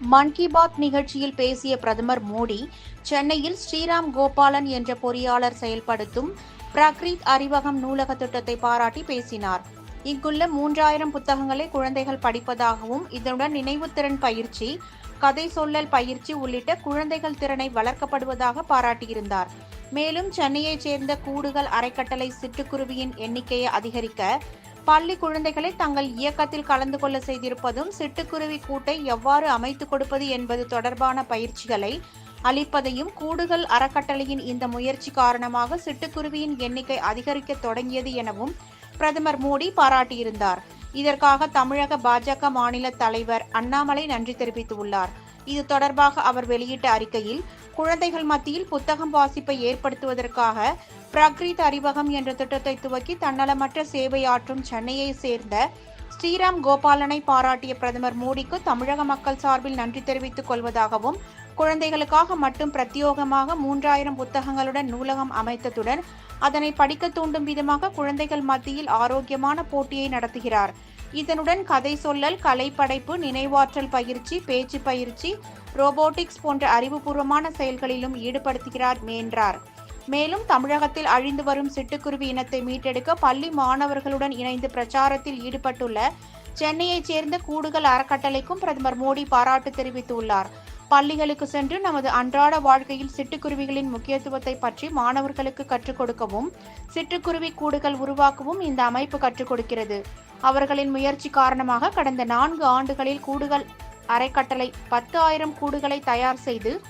மன் கி பாத் நிகழ்ச்சியில் பேசிய பிரதமர் மோடி சென்னையில் ஸ்ரீராம் கோபாலன் என்ற பொறியாளர் செயல்படுத்தும் பிரக்ரித் அறிவகம் நூலக திட்டத்தை பாராட்டி பேசினார். இங்குள்ள மூன்றாயிரம் புத்தகங்களை குழந்தைகள் படிப்பதாகவும் இதனுடன் நினைவுத்திறன் பயிற்சி கதை சொல்லல் பயிற்சி உள்ளிட்ட குழந்தைகள் திறனை வளர்க்கப்படுவதாக பாராட்டியிருந்தார். மேலும் சென்னையைச் சேர்ந்த கூடுகள் அறக்கட்டளை சிட்டுக்குருவியின் எண்ணிக்கையை அதிகரிக்க பள்ளி குழந்தைகளை தங்கள் இயக்கத்தில் கலந்து கொள்ள செய்திருப்பதும் சிட்டுக்குருவி கூட்டை எவ்வாறு அமைத்துக் கொடுப்பது என்பது தொடர்பான பயிற்சிகளை அளிப்பதையும் கூடுகள் அறக்கட்டளையின் இந்த முயற்சி காரணமாக சிட்டுக்குருவியின் எண்ணிக்கை அதிகரிக்க தொடங்கியது எனவும் பிரதமர் மோடி பாராட்டியிருந்தார். இதற்காக தமிழக பாஜக மாநில தலைவர் அண்ணாமலை நன்றி தெரிவித்துள்ளார். இது தொடர்பாக அவர் வெளியிட்ட அறிக்கையில் குழந்தைகள் மத்தியில் புத்தகம் வாசிப்பை ஏற்படுத்துவதற்காக பிரக்ரீத் அறிவகம் என்ற திட்டத்தை துவக்கி தன்னலமற்ற சேவையாற்றும் சென்னையை சேர்ந்த ஸ்ரீராம் கோபாலனை பாராட்டிய பிரதமர் மோடிக்கு தமிழக மக்கள் சார்பில் நன்றி தெரிவித்துக் கொள்வதாகவும் குழந்தைகளுக்காக மட்டும் பிரத்யோகமாக மூன்றாயிரம் புத்தகங்களுடன் நூலகம் அமைத்ததுடன் அதனை படிக்க தூண்டும் விதமாக குழந்தைகள் மத்தியில் ஆரோக்கியமான போட்டியை நடத்துகிறார். இதனுடன் கதை சொல்லல் கலைப்படைப்பு நினைவாற்றல் பயிற்சி பேச்சு பயிற்சி ரோபோட்டிக்ஸ் போன்ற அறிவுபூர்வமான செயல்களிலும் ஈடுபடுத்துகிறார் என்றார் மேலும் தமிழகத்தில் அழிந்து வரும் சிட்டுக்குருவி இனத்தை மீட்டெடுக்க பள்ளி மாணவர்களுடன் இணைந்து பிரச்சாரத்தில் ஈடுபட்டுள்ள சென்னையைச் சேர்ந்த கூடுகள் அறக்கட்டளைக்கும் பிரதமர் மோடி பாராட்டு தெரிவித்துள்ளார். பள்ளிகளுக்கு சென்று நமது அன்றாட வாழ்க்கையில் சிட்டுக்குருவிகளின் முக்கியத்துவத்தை பற்றி மாணவர்களுக்கு கற்றுக் கொடுக்கவும் சிட்டுக்குருவி கூடுகள் உருவாக்கவும் இந்த அமைப்பு கற்றுக் கொடுக்கிறது. அவர்களின் முயற்சி காரணமாக கடந்த நான்கு ஆண்டுகளில் கூடுகள் அறைக்கட்டளை பத்து ஆயிரம் கூடுகளை தயார் செய்து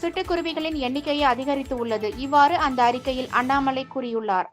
சிட்டுக்குருவிகளின் எண்ணிக்கையை அதிகரித்து உள்ளது. இவ்வாறு அந்த அறிக்கையில் அண்ணாமலை கூறியுள்ளார்.